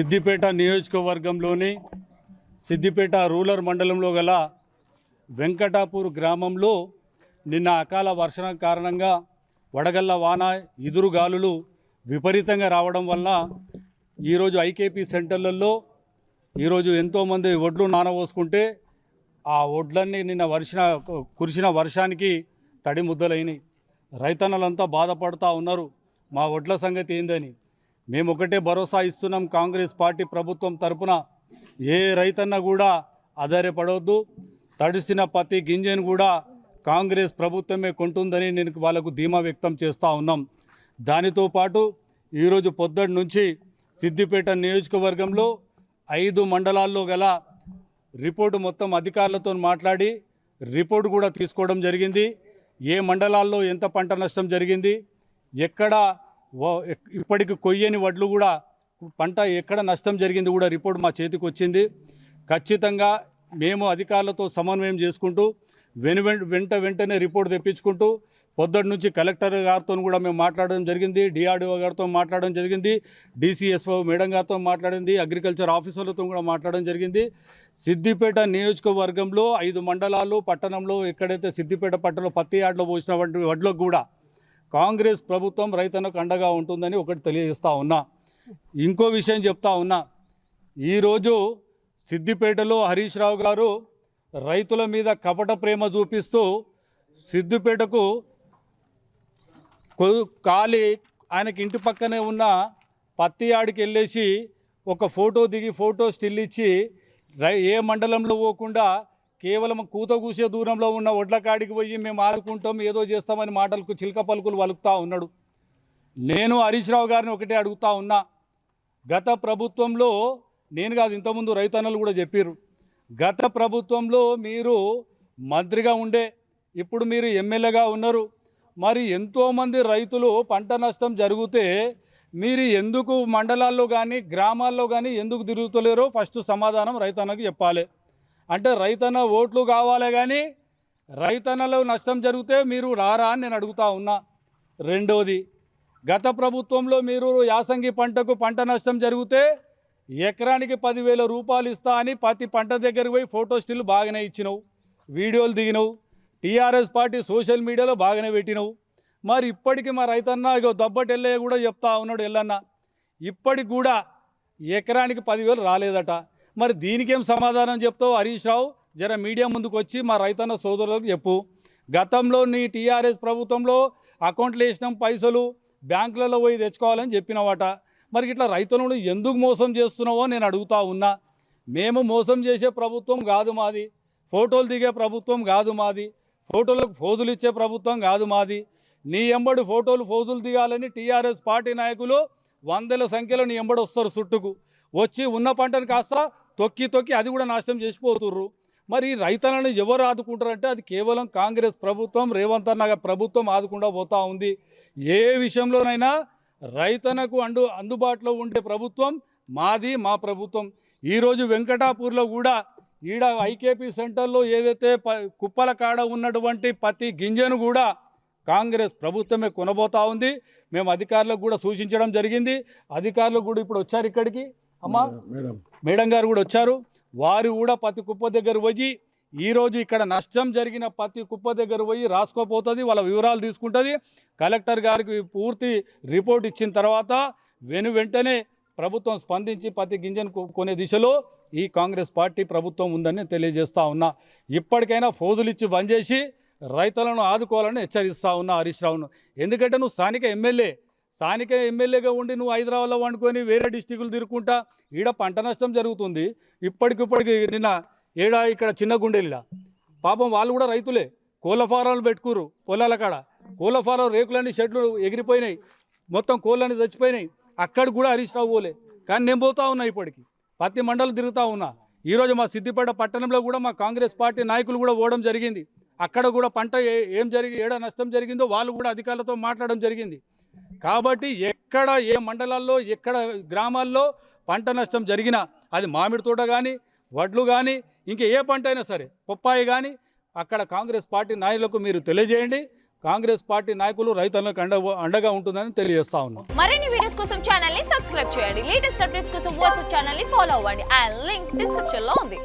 సిద్దిపేట నియోజకవర్గంలోని సిద్దిపేట రూరల్ మండలంలో గల వెంకటాపూర్ గ్రామంలో నిన్న అకాల వర్షం కారణంగా వడగళ్ళ వాన ఎదురుగాలులు విపరీతంగా రావడం వల్ల ఈరోజు ఐకేపీ సెంటర్లలో ఈరోజు ఎంతోమంది ఒడ్లు నానబోసుకుంటే ఆ ఒడ్లన్నీ నిన్న వర్షన కురిసిన వర్షానికి తడి ముద్దలైనవి రైతన్నలంతా బాధపడుతూ ఉన్నారు. మా ఒడ్ల సంగతి ఏందని. మేము ఒకటే భరోసా ఇస్తున్నాం కాంగ్రెస్ పార్టీ ప్రభుత్వం తరపున. ఏ రైతన్న కూడా ఆధారపడవద్దు తడిసిన ప్రతి గింజను కూడా కాంగ్రెస్ ప్రభుత్వమే కొంటుందని నేను వాళ్ళకు ధీమా వ్యక్తం చేస్తూ ఉన్నాం. దానితో పాటు ఈరోజు పొద్దుటి నుంచి సిద్దిపేట నియోజకవర్గంలో ఐదు మండలాల్లో గల రిపోర్టు మొత్తం అధికారులతో మాట్లాడి రిపోర్ట్ కూడా తీసుకోవడం జరిగింది. ఏ మండలాల్లో ఎంత పంట నష్టం జరిగింది? ఎక్కడ ఇప్పటికి కొయ్యని వడ్లు కూడా పంట ఎక్కడ నష్టం జరిగింది కూడా రిపోర్ట్ మా చేతికి వచ్చింది. ఖచ్చితంగా మేము అధికారులతో సమన్వయం చేసుకుంటూ వెను వెంట వెంట వెంటనే రిపోర్ట్ తెప్పించుకుంటూ పొద్దుటి నుంచి కలెక్టర్ గారితో కూడా మేము మాట్లాడడం జరిగింది డిఆర్డిఓ గారితో మాట్లాడడం జరిగింది డిసిఎస్ఓ మేడం గారితో మాట్లాడింది అగ్రికల్చర్ ఆఫీసర్లతో కూడా మాట్లాడడం జరిగింది. సిద్దిపేట నియోజకవర్గంలో ఐదు మండలాలు పట్టణంలో ఎక్కడైతే సిద్దిపేట పట్టణంలో పత్తి యార్డ్లో పోసిన వంటి వడ్లకు కూడా కాంగ్రెస్ ప్రభుత్వం రైతన్నకు అండగా ఉంటుందని ఒకటి తెలియజేస్తూ ఉన్నా. ఇంకో విషయం చెప్తా ఉన్నా. ఈరోజు సిద్దిపేటలో హరీష్ రావు గారు రైతుల మీద కపట ప్రేమ చూపిస్తూ సిద్దిపేటకు కొ- ఖాళీ ఆయనకి ఇంటి పక్కనే ఉన్న పత్తి ఆడికి వెళ్ళేసి ఒక ఫోటో దిగి ఫోటో స్టిల్ ఇచ్చి రై ఏ మండలంలో పోకుండా కేవలం కూత కూసే దూరంలో ఉన్న ఒడ్ల కాడికి పోయి మేము ఆదుకుంటాం ఏదో చేస్తామని మాటలకు చిలక పలుకులు వలుకుతా ఉన్నాడు. నేను హరీష్ రావు గారిని ఒకటే అడుగుతా ఉన్నా. గత ప్రభుత్వంలో నేను కాదు ఇంతకుముందు రైతన్నలు కూడా చెప్పారు గత ప్రభుత్వంలో మీరు మంత్రిగా ఉండే ఇప్పుడు మీరు ఎమ్మెల్యేగా ఉన్నారు. మరి ఎంతోమంది రైతులు పంట నష్టం జరిగితే మీరు ఎందుకు మండలాల్లో కానీ గ్రామాల్లో కానీ ఎందుకు తిరుగుతలేరో ఫస్ట్ సమాధానం రైతన్నకు చెప్పాలి. అంటే రైతన్న ఓట్లు కావాలి కానీ రైతన్నలో నష్టం జరిగితే మీరు రారా అని నేను అడుగుతా ఉన్నా. రెండోది గత ప్రభుత్వంలో మీరు యాసంగి పంటకు పంట నష్టం జరిగితే ఎకరానికి పదివేల రూపాయలు ఇస్తా అని ప్రతి పంట దగ్గరికి పోయి ఫోటో స్టిల్ బాగానే ఇచ్చినావు. వీడియోలు దిగినావు. టీఆర్ఎస్ పార్టీ సోషల్ మీడియాలో బాగానే పెట్టినవు. మరి ఇప్పటికి మా రైతన్న ఇగో దబ్బటి ఎల్లయ్య కూడా చెప్తా ఉన్నాడు ఎల్లన్న. ఇప్పటికి కూడా ఎకరానికి పదివేలు రాలేదట. మరి దీనికేం సమాధానం చెప్తావు హరీష్ రావు? జర మీడియా ముందుకు వచ్చి మా రైతన్న సోదరులకు చెప్పు. గతంలో నీ టీఆర్ఎస్ ప్రభుత్వంలో అకౌంట్లు వేసినాం పైసలు బ్యాంకులలో పోయి తెచ్చుకోవాలని చెప్పినవాట. మరి ఇట్లా రైతులను ఎందుకు మోసం చేస్తున్నావో నేను అడుగుతా ఉన్నా. మేము మోసం చేసే ప్రభుత్వం కాదు మాది. ఫోటోలు దిగే ప్రభుత్వం కాదు మాది. ఫోటోలకు ఫోజులు ఇచ్చే ప్రభుత్వం కాదు మాది. నీ ఎంబడి ఫోటోలు ఫోజులు దిగాలని టీఆర్ఎస్ పార్టీ నాయకులు వందల సంఖ్యలో నీ ఎంబడి వస్తారు చుట్టుకు. వచ్చి ఉన్న పంటను కాస్త తొక్కి తొక్కి అది కూడా నాశనం చేసిపోతుర్రు. మరి రైతులను ఎవరు ఆదుకుంటారంటే అది కేవలం కాంగ్రెస్ ప్రభుత్వం రేవంత్ అన్న ప్రభుత్వం ఆదుకుండా పోతా ఉంది. ఏ విషయంలోనైనా రైతనకు అండు అందుబాటులో ఉండే ప్రభుత్వం మాది మా ప్రభుత్వం. ఈరోజు వెంకటాపూర్లో కూడా ఈడ ఐకేపీ సెంటర్లో ఏదైతే ప కుప్పల కాడ ఉన్నటువంటి ప్రతి గింజను కూడా కాంగ్రెస్ ప్రభుత్వమే కొనబోతా ఉంది. మేము అధికారులకు కూడా సూచించడం జరిగింది. అధికారులు కూడా ఇప్పుడు వచ్చారు ఇక్కడికి. అమ్మా మేడం మేడం. గారు కూడా వచ్చారు. వారు కూడా ప్రతి కుప్ప దగ్గర పోయి ఈరోజు ఇక్కడ నష్టం జరిగిన ప్రతి కుప్ప దగ్గర పోయి రాసుకోపోతుంది వాళ్ళ వివరాలు తీసుకుంటుంది. కలెక్టర్ గారికి పూర్తి రిపోర్ట్ ఇచ్చిన తర్వాత వెను వెంటనే ప్రభుత్వం స్పందించి ప్రతి గింజను కొనే దిశలో ఈ కాంగ్రెస్ పార్టీ ప్రభుత్వం ఉందని తెలియజేస్తా ఉన్నా. ఇప్పటికైనా ఫోజులు ఇచ్చి బంద్ చేసి రైతులను ఆదుకోవాలని హెచ్చరిస్తా ఉన్నా హరీష్ రావును. ఎందుకంటే నువ్వు స్థానిక ఎమ్మెల్యే స్థానిక ఎమ్మెల్యేగా ఉండి నువ్వు హైదరాబాద్లో వండుకొని వేరే డిస్టిక్లు తిరుక్కుంటా ఈడ పంట నష్టం జరుగుతుంది. ఇప్పటికిప్పటికి నిన్న ఏడ ఇక్కడ చిన్న గుండెలిలా. పాపం వాళ్ళు కూడా రైతులే. కోళ్ళ ఫారాలు పెట్టుకురు పొలాల కాడ. కోళ్ళ ఫారం రేకులన్నీ షెడ్లు ఎగిరిపోయినాయి. మొత్తం కోళ్ళని చచ్చిపోయినాయి. అక్కడ కూడా హరీష్ రావు పోలే. కానీ నేను పోతా ఉన్నా ఇప్పటికి. ప్రతి మండలం తిరుగుతూ ఉన్నా. ఈరోజు మా సిద్దిపేట పట్టణంలో కూడా మా కాంగ్రెస్ పార్టీ నాయకులు కూడా పోవడం జరిగింది. అక్కడ కూడా పంట ఏం జరిగి ఏడ నష్టం జరిగిందో వాళ్ళు కూడా అధికారులతో మాట్లాడడం జరిగింది. కాబట్టి ఎక్కడ ఏ మండలాల్లో ఎక్కడ గ్రామాల్లో పంట నష్టం జరిగినా అది మామిడి తోట కానీ వడ్లు కానీ ఇంకా ఏ పంట అయినా సరే పొప్పాయి కానీ అక్కడ కాంగ్రెస్ పార్టీ నాయకులకు మీరు తెలియజేయండి. కాంగ్రెస్ పార్టీ నాయకులు రైతులకు అండగా ఉంటుందని తెలియజేస్తా ఉన్నాం. మరిన్ని వీడియోస్ కోసం ఛానల్ని సబ్స్క్రైబ్ చేయండి. లేటెస్ట్ అప్డేట్స్ కోసం వాట్సాప్ ఛానల్ని ఫాలో అవ్వండి. ఆ లింక్ డిస్క్రిప్షన్లో ఉంది.